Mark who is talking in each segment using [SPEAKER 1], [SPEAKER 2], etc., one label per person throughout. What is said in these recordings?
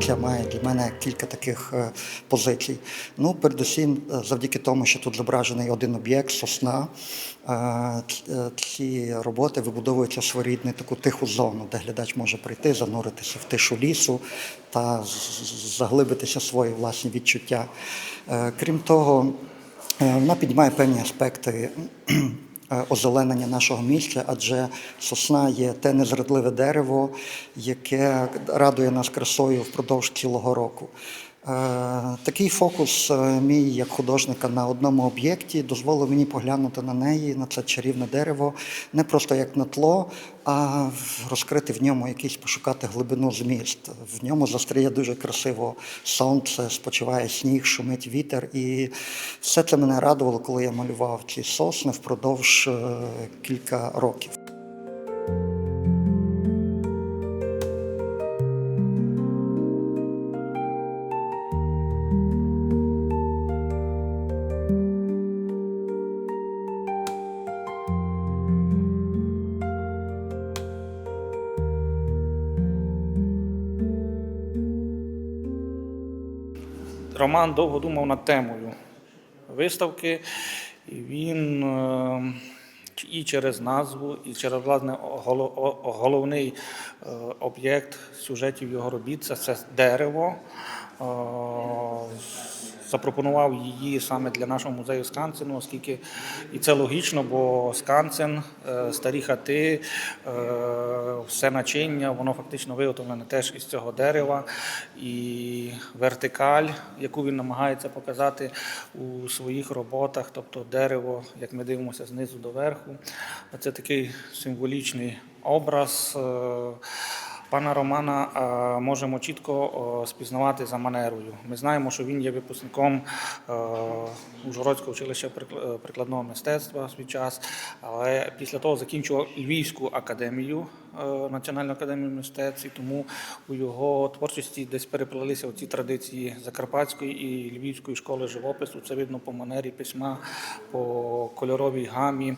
[SPEAKER 1] експозиція має для мене кілька таких е, позицій. Ну, передусім, е, завдяки тому, що тут зображений один об'єкт, сосна. е, Ці роботи вибудовуються своєрідну таку тиху зону, де глядач може прийти, зануритися в тишу лісу та заглибитися свої власні відчуття. Крім того, Вона піднімає певні аспекти озеленення нашого місця, адже сосна є те незрадливе дерево, яке радує нас красою впродовж цілого року. Е, Такий фокус е, мій як художника на одному об'єкті дозволив мені поглянути на неї, на це чарівне дерево, не просто як на тло, а розкрити в ньому якийсь пошукати глибину зміст. В ньому застряє дуже красиво сонце, спочиває сніг, шумить вітер. І все це мене радувало, коли я малював ці сосни впродовж е, кілька років.
[SPEAKER 2] Роман довго думав над темою виставки, і він е, і через назву, і через власне головний е, об'єкт сюжетів його робіт це, це дерево. Е, Запропонував її саме для нашого музею Сканцену, оскільки і це логічно, бо Сканцен, е, старі хати, е, все начиння, воно фактично виготовлене теж із цього дерева. І вертикаль, яку він намагається показати у своїх роботах, тобто дерево, як ми дивимося знизу до верху. Це такий символічний образ. Пана Романа е, можемо чітко е, спізнавати за манерою. Ми знаємо, що він є випускником е, Ужгородського училища прикл- прикладного мистецтва в свій час, але після того закінчував Львівську академію, Національну академію мистецтв, і тому у його творчості десь переплелися ці традиції Закарпатської і Львівської школи живопису. Це видно по манері письма, по кольоровій гамі.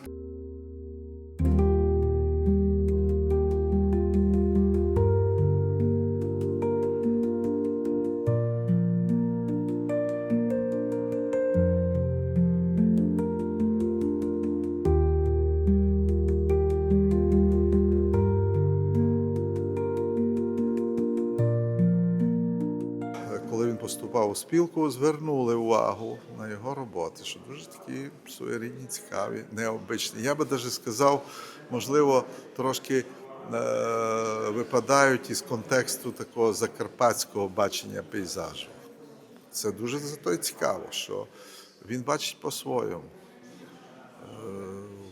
[SPEAKER 3] Спілку, звернули увагу на його роботи, що дуже такі своєрідні, цікаві, необичні. Я би навіть сказав, можливо, трошки е- випадають із контексту такого закарпатського бачення пейзажу. Це дуже зато цікаво, що він бачить по-своєму. Е,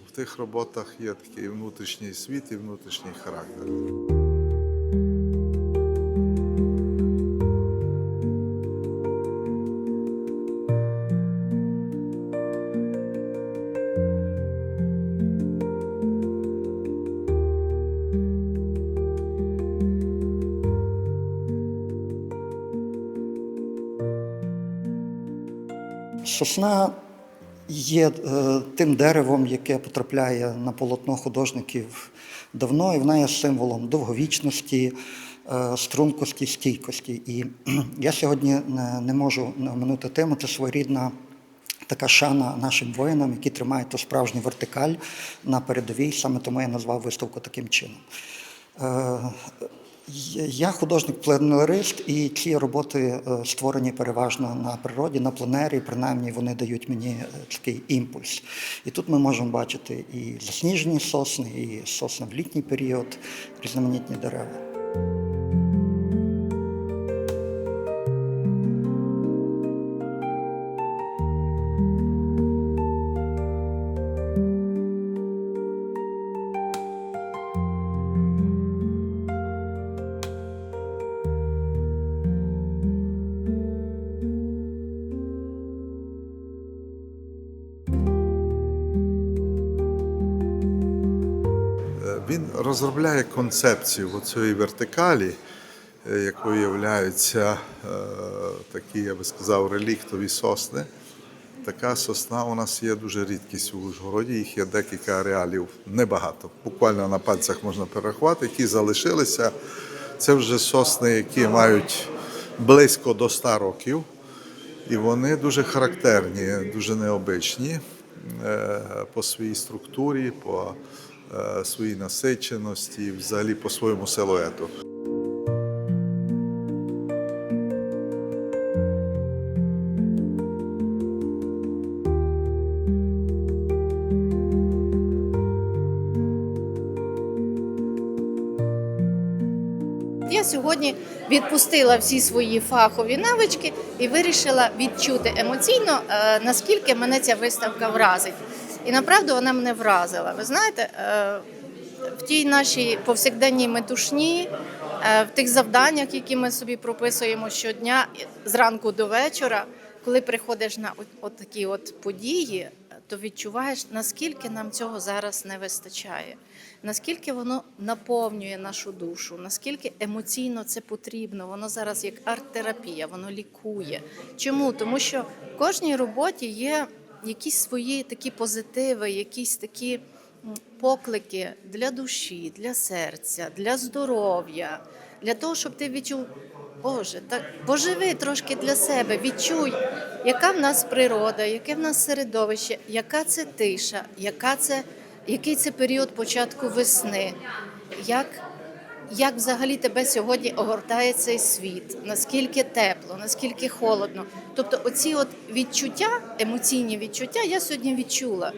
[SPEAKER 3] В тих роботах є такий внутрішній світ і внутрішній характер.
[SPEAKER 1] Сосна є е, тим деревом, яке потрапляє на полотно художників давно, і вона є символом довговічності, е, стрункості, стійкості. І я сьогодні не, можу оминути тему, це своєрідна. Така шана нашим воїнам, які тримають ту справжню вертикаль на передовій. Саме тому я назвав виставку таким чином. Я художник-пленерист, і ці роботи е, створені переважно на природі, на пленері, принаймні вони дають мені е, такий імпульс. І тут ми можемо бачити і засніжені сосни, і сосни в літній період, різноманітні дерева.
[SPEAKER 3] Він розробляє концепцію цієї вертикалі, е, якою являються е, такі, я би сказав, реліктові сосни. Така сосна у нас є дуже рідкість у Ужгороді, їх є декілька ареалів, небагато. Буквально на пальцях можна перерахувати, які залишилися. Це вже сосни, які мають близько до 100 років, і вони дуже характерні, дуже необичні е, по своїй структурі, по своїй насиченості, взагалі по своєму силуету.
[SPEAKER 4] Я сьогодні відпустила всі свої фахові навички і вирішила відчути емоційно, е, наскільки мене ця виставка вразить. І направду вона мене вразила. Ви знаєте, е, в тій нашій повсякденній метушні, е, в тих завданнях, які ми собі прописуємо щодня зранку до вечора, коли приходиш на от, такі от події, то відчуваєш, наскільки нам цього зараз не вистачає, наскільки воно наповнює нашу душу, наскільки емоційно це потрібно. Воно зараз як арт-терапія, воно лікує. Чому? Тому що в кожній роботі є якісь свої такі позитиви, якісь такі поклики для душі, для серця, для здоров'я, для того, щоб ти відчув. Боже, так поживи трошки для себе, відчуй, яка в нас природа, яке в нас середовище, яка це тиша, яка це, який це період початку весни, як, як взагалі тебе сьогодні огортає цей світ, наскільки тепло, наскільки холодно. Тобто, оці от відчуття, емоційні відчуття, я сьогодні відчула.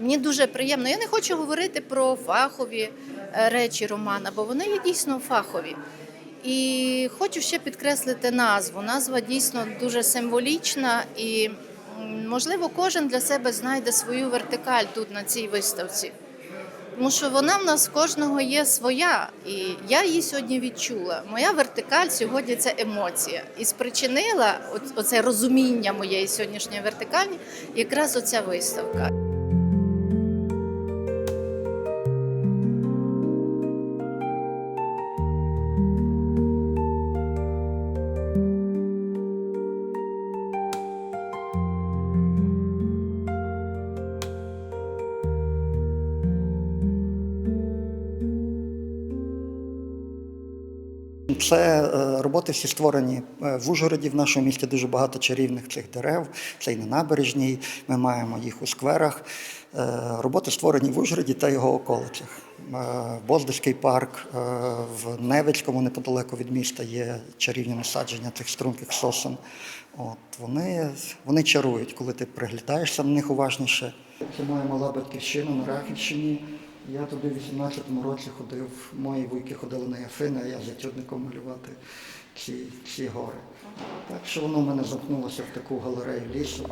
[SPEAKER 4] Мені дуже приємно. Я не хочу говорити про фахові е, речі Романа, бо вони є дійсно фахові. І хочу ще підкреслити назву. Назва дійсно дуже символічна, і можливо кожен для себе знайде свою вертикаль тут на цій виставці. Тому що вона в нас кожного є своя, і я її сьогодні відчула. Моя вертикаль сьогодні це емоція. І спричинила оце розуміння моєї сьогоднішньої вертикалі якраз оця виставка.
[SPEAKER 1] Це е, роботи всі створені е, в Ужгороді. В нашому місті дуже багато чарівних цих дерев. Це і на набережній. Ми маємо їх у скверах. Е, Роботи створені в Ужгороді та його околицях. Боздиський парк в Невицькому, неподалеку від міста, є чарівні насадження цих струнких сосен. От вони, вони чарують, коли ти приглядаєшся на них уважніше. Це моя мала батьківщина на Рахівщині. Я туди в 18-му році ходив, мої вуйки ходили на Яфини, а я затюдником малювати ці, ці гори. Так що воно в мене замкнулося в таку галерею лісу.